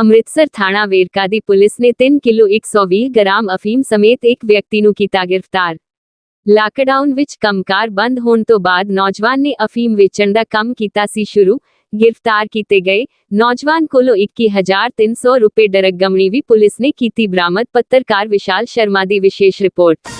ਅੰਮ੍ਰਿਤਸਰ ਥਾਣਾ ਵੇਰਕਾ ਦੀ ਪੁਲਿਸ ਨੇ 3 kilo 120 gram ਅਫੀਮ ਸਮੇਤ ਇੱਕ ਵਿਅਕਤੀ ਨੂੰ ਕੀਤਾ ਗ੍ਰਿਫਤਾਰ। ਲਾਕਡਾਊਨ ਵਿੱਚ ਕੰਮਕਾਰ ਬੰਦ ਹੋਣ ਤੋਂ ਬਾਅਦ ਨੌਜਵਾਨ ਨੇ ਅਫੀਮ ਵੇਚਣ ਦਾ ਕੰਮ ਕੀਤਾ ਸੀ ਸ਼ੁਰੂ। ਗ੍ਰਿਫਤਾਰ ਕੀਤੇ ਗਏ ਨੌਜਵਾਨ ਕੋਲੋਂ 21300 ਰੁਪਏ ਡਰਗ ਗਮਣੀ ਵੀ ਪੁਲਿਸ ਨੇ ਕੀਤੀ ਬਰਾਮਦ। ਪੱਤਰਕਾਰ ਵਿਸ਼ਾਲ ਸ਼ਰਮਾ ਦੀ ਵਿਸ਼ੇਸ਼ ਰਿਪੋਰਟ।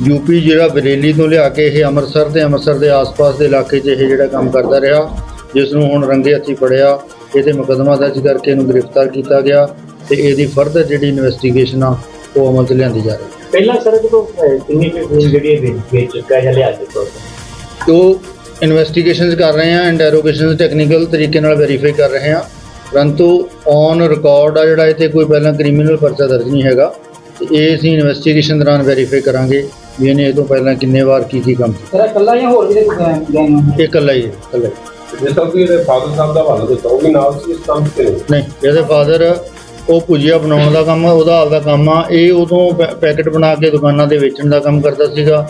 ਯੂਪੀ ਜਿਹੜਾ ਬਰੇਲੀ ਤੋਂ ਲਿਆ ਕੇ ਇਹ ਅੰਮ੍ਰਿਤਸਰ ਤੇ ਅੰਮ੍ਰਿਤਸਰ ਦੇ ਆਸ-ਪਾਸ ਦੇ ਇਲਾਕੇ 'ਚ ਇਹ ਜਿਹੜਾ ਕੰਮ ਕਰਦਾ ਰਿਹਾ ਜਿਸ ਨੂੰ ਹੁਣ ਰੰਗੇ ਹੱਥੀ ਫੜਿਆ ਇਹਦੇ ਮੁਕੱਦਮਾ ਦਰਜ ਕਰਕੇ ਇਹਨੂੰ ਗ੍ਰਿਫਤਾਰ ਕੀਤਾ ਗਿਆ ਤੇ ਇਹਦੀ ਫਰਦਰ ਜਿਹੜੀ ਇਨਵੈਸਟੀਗੇਸ਼ਨ ਆ ਉਹ ਅਮਲ 'ਚ ਲਿਆਂਦੀ ਜਾ ਰਹੀ ਹੈ। ਪਹਿਲਾਂ ਸਰ ਜਦੋਂ ਕਿੰਨੀ ਕੁ ਜਿਹੜੀ ਵੇਚ ਚੁੱਕਾ ਜਾਂ ਲਿਆ ਚੁੱਕਾ ਤੇ? ਇਨਵੈਸਟੀਗੇਸ਼ਨਸ ਕਰ ਰਹੇ ਹਾਂ ਇੰਟਰੋਗੇਸ਼ਨਸ ਟੈਕਨੀਕਲ ਤਰੀਕੇ ਨਾਲ ਵੈਰੀਫਾਈ ਕਰ ਰਹੇ ਹਾਂ ਪਰੰਤੂ ਔਨ ਰਿਕਾਰਡ ਆ ਜਿਹੜਾ ਇਹ ਤੇ ਕੋਈ ਪਹਿਲਾਂ ਕ੍ਰਿਮੀਨਲ ਪਰਚਾ ਦਰਜ ਨਹੀਂ ਹੈਗਾ ਇਹ ਅਸੀਂ ਇਨਵੈਸਟੀਗੇਸ਼ਨ ਦੌਰਾਨ ਵੈਰੀਫਾਈ ਕਰਾਂਗੇ। ਵੀ ਇਹਨੇ ਇਹ ਤੋਂ ਪਹਿਲਾਂ ਕਿੰਨੇ ਵਾਰ ਕੀ ਕੀ ਕੰਮ? ਕੀਤਾ ਤੇਰਾ ਕੱਲਾ ਜਾਂ ਹੋਰ ਵੀ ਗੈਂਗ ਇਹ ਇਕੱਲਾ ਹੀ ਹੈ ਇਕੱਲਾ ਹੀ। ਜਿਸ ਤਰ੍ਹਾਂ ਕਿ ਇਹਦੇ ਫਾਦਰ ਸਾਹਿਬ ਦਾ ਹਵਾਲਾ ਦਿੱਤਾ ਉਹ ਵੀ ਨਾਲ ਸੀ ਇਸ ਕੰਮ ਤੇ? ਨਹੀਂ ਇਹਦੇ ਫਾਦਰ ਉਹ ਭੁਜੀਆ ਬਣਾਉਣ ਦਾ ਕੰਮ ਆ, ਉਹਦਾ ਆਪਦਾ ਕੰਮ ਆ। ਇਹ ਉਦੋਂ ਪੈ- ਪੈਕਟ ਬਣਾ ਕੇ ਦੁਕਾਨਾਂ ਤੇ ਵੇਚਣ ਦਾ ਕੰਮ ਕਰਦਾ ਸੀਗਾ।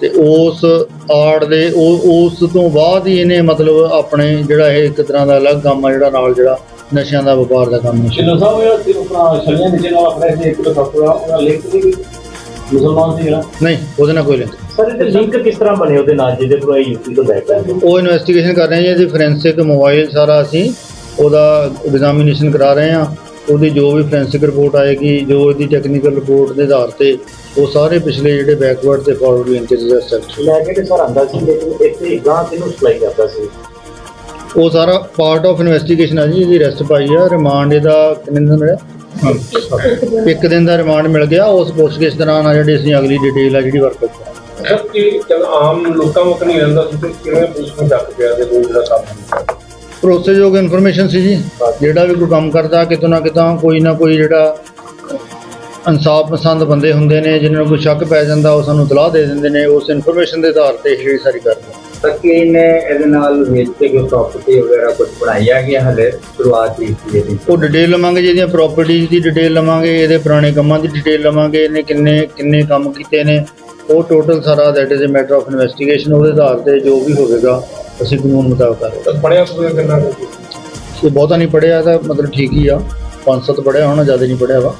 ਤੇ ਉਸ ਆੜ ਦੇ ਉਹ ਉਸ ਤੋਂ ਬਾਅਦ ਹੀ ਇਹਨੇ ਮਤਲਬ ਆਪਣੇ ਜਿਹੜਾ ਇਹ ਇੱਕ ਤਰ੍ਹਾਂ ਦਾ ਅਲੱਗ ਕੰਮ ਆ ਜਿਹੜਾ ਨਾਲ ਜਿਹੜਾ ਨਸ਼ਿਆਂ ਦਾ ਵਪਾਰ ਦਾ ਕੰਮ ਸੀ ਸ਼ਿੰਦੋ ਸਾਹਿਬ ਇਹ ਸਿਰਫ ਆਪਣਾ ਛਲੀਆਂ ਨੀਚੇ ਨਾਲ ਆਪਣੇ ਇੱਕ ਦੋ ਸਫਟਵੇਅਰ ਉਹਦਾ ਲਿੰਕ ਨਹੀਂ ਵੀ ਮੁਸਲਮਾਨ ਸੀ ਜਿਹੜਾ? ਨਹੀਂ ਉਹਦੇ ਨਾਲ ਕੋਈ ਲਿੰਕ ਸਰ ਇਹਦੇ ਲਿੰਕ ਕਿਸ ਤਰ੍ਹਾਂ ਬਣੇ ਉਹਦੇ ਨਾਲ ਜਿਹਦੇ ਤੋਂ ਇਹ ਯੂਪੀ ਤੋਂ ਬੈਕ ਕਰਦੇ ਉਹ ਇਨਵੈਸਟੀਗੇਸ਼ਨ ਕਰ ਰਹੇ ਹਾਂ ਜੀ ਫੋਰੈਂਸਿਕ ਮੋਬਾਈਲ ਸਾਰਾ ਅਸੀਂ ਉਹਦਾ ਐਗਜ਼ਾਮੀਨੇਸ਼ਨ ਕਰਾ ਰਹੇ ਹਾਂ। ਉਹਦੀ ਜੋ ਵੀ ਫੋਰੈਂਸਿਕ ਰਿਪੋਰਟ ਆਏਗੀ ਜੋ ਇਹਦੀ ਟੈਕਨੀਕਲ ਰਿਪੋਰਟ ਦੇ ਆਧਾਰ ਤੇ ਉਹ ਸਾਰੇ ਪਿਛਲੇ ਜਿਹੜੇ ਬੈਕਵਰਡ ਤੇ ਫਾਰਵਰਡ ਲਿੰਕੇਜ ਐਸੈਕਟ ਲੈ ਕੇ ਤੇ ਸਰ ਆਂਦਾ ਸੀ ਲੇਕਿਨ ਇੱਥੇ ਗਾਂ ਕਿਹਨੂੰ ਸਪਲਾਈ ਕਰਦਾ ਸੀ। ਉਹ ਸਾਰਾ ਪਾਰਟ ਆਫ ਇਨਵੈਸਟੀਗੇਸ਼ਨ ਹੈ ਜੀ ਇਹਦੀ ਰੈਸਟ ਪਾਈ ਆ। ਰਿਮਾਂਡ ਇਹਦਾ ਕਿੰਨੇ ਦਿਨ ਦਾ ਮਿਲਿਆ? ਇੱਕ ਦਿਨ ਦਾ ਰਿਮਾਂਡ ਮਿਲ ਗਿਆ ਉਸ ਪੁੱਛਗਿੱਛ ਦੌਰਾਨ ਆ ਜਿਹੜੀ ਅਸੀਂ ਅਗਲੀ ਡਿਟੇਲ ਆ ਜਿਹੜੀ ਵਰਕ ਕਰਾਂਗੇ ਸਰ ਕਿ ਚਲ ਆਮ ਲੋਕਾਂ ਨਹੀਂ ਰਹਿੰਦਾ ਸੀ ਤੇ ਕਿਵੇਂ ਪੁਲਿਸ ਨੂੰ ਚੱਕ ਪਿਆ ਤੇ ਕੋਈ ਜਿਹੜਾ ਕੰਮ ਭਰੋਸੇਯੋਗ ਇਨਫੋਰਮੇਸ਼ਨ ਸੀ ਜੀ। ਜਿਹੜਾ ਵੀ ਕੋਈ ਕੰਮ ਕਰਦਾ ਕਿਤੋਂ ਨਾ ਕਿਤੋਂ ਕੋਈ ਨਾ ਕੋਈ ਜਿਹੜਾ ਇਨਸਾਫ ਪਸੰਦ ਬੰਦੇ ਹੁੰਦੇ ਨੇ ਜਿਨ੍ਹਾਂ ਨੂੰ ਕੋਈ ਸ਼ੱਕ ਪੈ ਜਾਂਦਾ ਉਹ ਸਾਨੂੰ ਤਲਾਹ ਦੇ ਦਿੰਦੇ ਨੇ। ਉਸ ਇਨਫੋਰਮੇਸ਼ਨ ਦੇ ਆਧਾਰ ਤੇ ਇਹ ਜਿਹੜੀ ਸਾਰੀ ਕਰਦੇ ਤੱਕੀ ਨੇ ਇਹਦੇ ਨਾਲ ਵੇਚ ਕੇ ਕੋਈ ਪ੍ਰਾਪਰਟੀ ਵਗੈਰਾ ਕੁਝ ਬਣਾਇਆ ਗਿਆ ਹਲੇ ਸ਼ੁਰੂਆਤ ਹੀ ਕੀਤੀ ਇਹਦੀ। ਉਹ ਡਿਟੇਲ ਲਵਾਂਗੇ ਜਿਹਦੀਆਂ ਪ੍ਰਾਪਰਟੀਆਂ ਦੀ ਡਿਟੇਲ ਲਵਾਂਗੇ ਇਹਦੇ ਪੁਰਾਣੇ ਕੰਮਾਂ ਦੀ ਡਿਟੇਲ ਲਵਾਂਗੇ ਇਹਨੇ ਕਿੰਨੇ ਕਿੰਨੇ ਕੰਮ ਕੀਤੇ ਨੇ। ਉਹ ਟੋਟਲ ਸਾਰਾ that is a matter of investigation ਉਹਦੇ ਆਧਾਰ ਤੇ ਜੋ ਵੀ ਹੋਵੇਗਾ ਅਸੀਂ ਕਾਨੂੰਨ ਮੁਤਾਬਕ ਕਰਾਂਗੇ ਤਾਂ ਪੜਿਆ ਪੂਰਾ ਕਿੰਨਾ ਕੁ? ਇਹ ਬਹੁਤਾ ਨਹੀਂ ਪੜਿਆ ਤਾਂ ਮਤਲਬ ਠੀਕ ਹੀ ਆ। ਪੰਜ ਸੱਤ ਪੜਿਆ ਹੋਣਾ ਜ਼ਿਆਦਾ ਨਹੀਂ ਪੜਿਆ ਵਾ।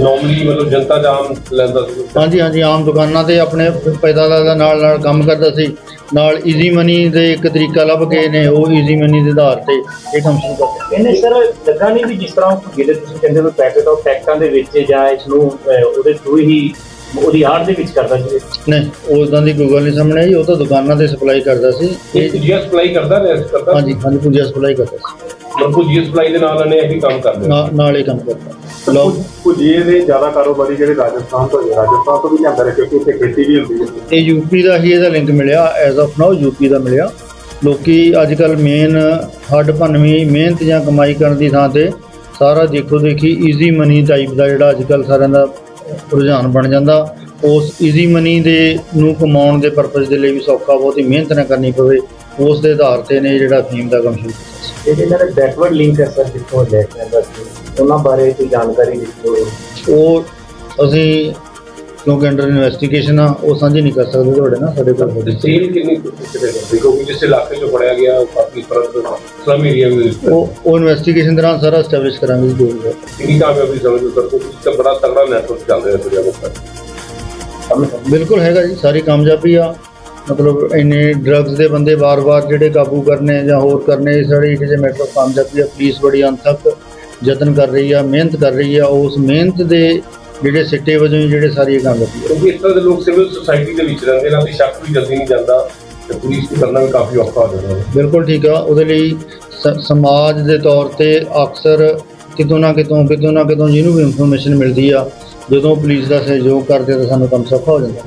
ਨਾਰਮਲੀ ਮਤਲਬ ਜਨਤਾ ਜਾਮ ਲੈਂਦਾ ਸੀ। ਹਾਂਜੀ ਹਾਂਜੀ ਆਮ ਦੁਕਾਨਾਂ ਤੇ ਆਪਣੇ ਪੈਦਾ ਦਾ ਨਾਲ ਨਾਲ ਕੰਮ ਕਰਦਾ ਸੀ। ਨਾਲ ਈਜ਼ੀ ਮਨੀ ਦੇ ਇੱਕ ਤਰੀਕਾ ਲੱਭ ਕੇ ਨੇ ਉਹ ਈਜ਼ੀ ਮਨੀ ਦੇ ਆਧਾਰ ਤੇ ਇਹ ਕੰਮ ਸ਼ੁਰੂ ਕਰ ਇਹਨੇ ਸਰ ਲੱਗਾ ਨਹੀਂ ਵੀ ਜਿਸ ਤਰ੍ਹਾਂ ਜਿਹਦੇ ਤੁਸੀਂ ਕਹਿੰਦੇ ਹੋ ਪੈਕੇਟ ਆਫ ਪੈਕਾਂ ਦੇ ਵਿੱਚ ਜਾਂ ਇਸ ਨੂੰ ਅਹ, ਉਹਦੇ ਥਰੂ ਹੀ ਉਹਦੀ ਆੜ ਦੇ ਵਿੱਚ ਕਰਦਾ ਸੀ। ਨਹੀਂ ਉਦਾਂ ਦੀ ਕੋਈ ਗੱਲ ਨਹੀਂ ਸਾਹਮਣੇ ਆਈ ਉਹ ਤਾਂ ਦੁਕਾਨਾਂ ਤੇ ਸਪਲਾਈ ਕਰਦਾ ਸੀ। ਇਹ ਇਹ ਸਪਲਾਈ ਕਰਦਾ ਰਿਹਾ ਕਰਦਾ ਹਾਂਜੀ ਹਾਂਜੀ ਪੁਜੀਆ ਸਪਲਾਈ ਕਰਦਾ ਸੀ। ਮਤਲਬ ਪੁਜੀਆ ਸਪਲਾਈ ਦੇ ਨਾਲ ਇਹਨੇ ਇਹੀ ਕੰਮ ਕਰਦੇ ਨਾਲ ਨਾਲ ਹੀ ਕੰਮ ਕਰਦਾ। ਲੋਕ ਭੁਜੀਏ ਦੇ ਜ਼ਿਆਦਾ ਕਾਰੋਬਾਰੀ ਜਿਹੜੇ ਰਾਜਸਥਾਨ ਤੋਂ ਨੇ ਰਾਜਸਥਾਨ ਤੋਂ ਵੀ ਲਿਆਂਦਾ ਰਿਹਾ ਕਿਉਂਕਿ ਇੱਥੇ ਖੇਤੀ ਵੀ ਹੁੰਦੀ ਹੈ। ਇਹ ਯੂਪੀ ਦਾ ਹੀ ਇਹਦਾ ਲਿੰਕ ਮਿਲਿਆ ਐਜ਼ ਆਫ ਨਾਓ ਯੂਪੀ ਦਾ ਮਿਲਿਆ। ਲੋਕੀ ਅੱਜ ਕੱਲ ਮੇਨ ਹੱਡ ਭੰਨਵੀਂ ਮਿਹਨਤ ਜਾਂ ਕਮਾਈ ਕਰਨ ਦੀ ਥਾਂ ਤੇ ਸਾਰਾ ਦੇਖੋ ਦੇਖੀ ਈਜ਼ੀ ਮਨੀ ਟਾਈਪ ਦਾ ਜਿਹੜਾ ਅੱਜ ਕੱਲ ਸਾਰਿਆਂ ਦਾ ਰੁਝਾਨ ਬਣ ਜਾਂਦਾ। ਉਸ ਈਜ਼ੀ ਮਨੀ ਦੇ ਨੂੰ ਕਮਾਉਣ ਦੇ ਪਰਪਸ ਦੇ ਲਈ ਵੀ ਸੌਖਾ ਬਹੁਤ ਹੀ ਮਿਹਨਤ ਨਾ ਕਰਨੀ ਪਵੇ ਉਸ ਦੇ ਆਧਾਰ ਤੇ ਨੇ ਜਿਹੜਾ ਫੀਮ ਦਾ ਕੰਮ ਸ਼ੁਰੂ ਕੀਤਾ। ਜਿਹੜੇ ਇਹਨਾਂ ਦੇ ਬੈਕਵਰਡ ਲਿੰਕ ਹੈ ਸਰ ਜਿੱਥੋਂ ਲੈ ਕੇ ਆਉਂਦਾ ਸੀ। ਉਹਨਾਂ ਬਾਰੇ ਕੋਈ ਜਾਣਕਾਰੀ ਦਿੱਤੀ ਉਹ ਅਸੀਂ ਕਿਉਂਕਿ ਅੰਡਰ ਇਨਵੈਸਟੀਗੇਸ਼ਨ ਆ ਉਹ ਸਾਂਝੀ ਨਹੀਂ ਕਰ ਸਕਦੇ ਤੁਹਾਡੇ ਨਾਲ ਸਾਡੇ ਕੋਲ ਹੋਵੇ ਸੇਲ ਕਿੰਨੀ ਕਿਤੇ ਕਿਉਂਕਿ ਜਿਸ ਇਲਾਕੇ 'ਚ ਫੜਿਆ ਗਿਆ ਉਹ ਕਾਫੀ ਫ਼ਰਕ ਸਲਮ ਏਰੀਆ ਵਿੱਚ ਉਹ ਉਹ ਇਨਵੈਸਟੀਗੇਸ਼ਨ ਦੌਰਾਨ ਸਾਰਾ ਐਸਟੈਬਲਿਸ਼ ਕਰਾਂਗੇ ਜੀ ਜੋ ਵੀ ਹੈ ਕਿੰਨੀ ਕਾਮਯਾਬੀ ਸਮਝੋ ਸਰ ਇਸ 'ਚ ਬੜਾ ਤਗੜਾ ਨੈਟਵਰਕ ਚੱਲ ਰਿਹਾ ਹੈ ਪੰਜਾਬ ਵਿੱਚ ਬਿਲਕੁਲ ਹੈਗਾ ਜੀ ਸਾਰੀ ਕਾਮਯਾਬੀ ਆ। ਮਤਲਬ ਇੰਨੇ ਡਰੱਗਸ ਦੇ ਬੰਦੇ ਵਾਰ-ਵਾਰ ਜਿਹੜੇ ਕਾਬੂ ਕਰਨੇ ਜਾਂ ਹੋਰ ਕਰਨੇ ਸਾਰੀ ਇਜ਼ ਮੈਟਰ ਕਾਮਯਾਬੀ ਆ। ਪੁਲਿਸ ਬੜੀ ਅੰਤਕ ਯਤਨ ਕਰ ਰਹੀ ਆ ਮਿਹਨਤ ਕਰ ਰਹੀ ਆ ਉਸ ਮਿਹਨਤ ਦੇ ਜਿਹੜੇ ਸਿੱਟੇ ਵਜੋਂ ਜਿਹੜੇ ਸਾਰੀ ਇਹ ਕਾਮਯਾਬੀ ਆ। ਕਿਉਂਕਿ ਇਸ ਤਰ੍ਹਾਂ ਦੇ ਲੋਕ ਸਿਵਲ ਸੁਸਾਇਟੀ ਦੇ ਵਿੱਚ ਰਹਿੰਦੇ ਨੇ ਤੇ ਸ਼ੱਕ ਵੀ ਜਲਦੀ ਨਹੀਂ ਜਾਂਦਾ ਤੇ ਪੁਲਿਸ ਨੂੰ ਕਰਨਾ ਵੀ ਕਾਫੀ ਔਖਾ ਹੋ ਜਾਂਦਾ ਬਿਲਕੁਲ ਠੀਕ ਆ ਉਹਦੇ ਲਈ ਸਮਾਜ ਦੇ ਤੌਰ ਤੇ ਅਕਸਰ ਕਿਤੋਂ ਨਾ ਕਿਤੋਂ ਕਿਤੋਂ ਨਾ ਕਿਤੋਂ ਜਿਹਨੂੰ ਵੀ ਇਨਫੋਰਮੇਸ਼ਨ ਮਿਲਦੀ ਆ ਜਦੋਂ ਪੁਲਿਸ ਦਾ ਸਹਿਯੋਗ ਕਰਦੇ ਤਾਂ ਸਾਨੂੰ ਕੰਮ ਸੌਖਾ ਹੋ ਜਾਂਦਾ।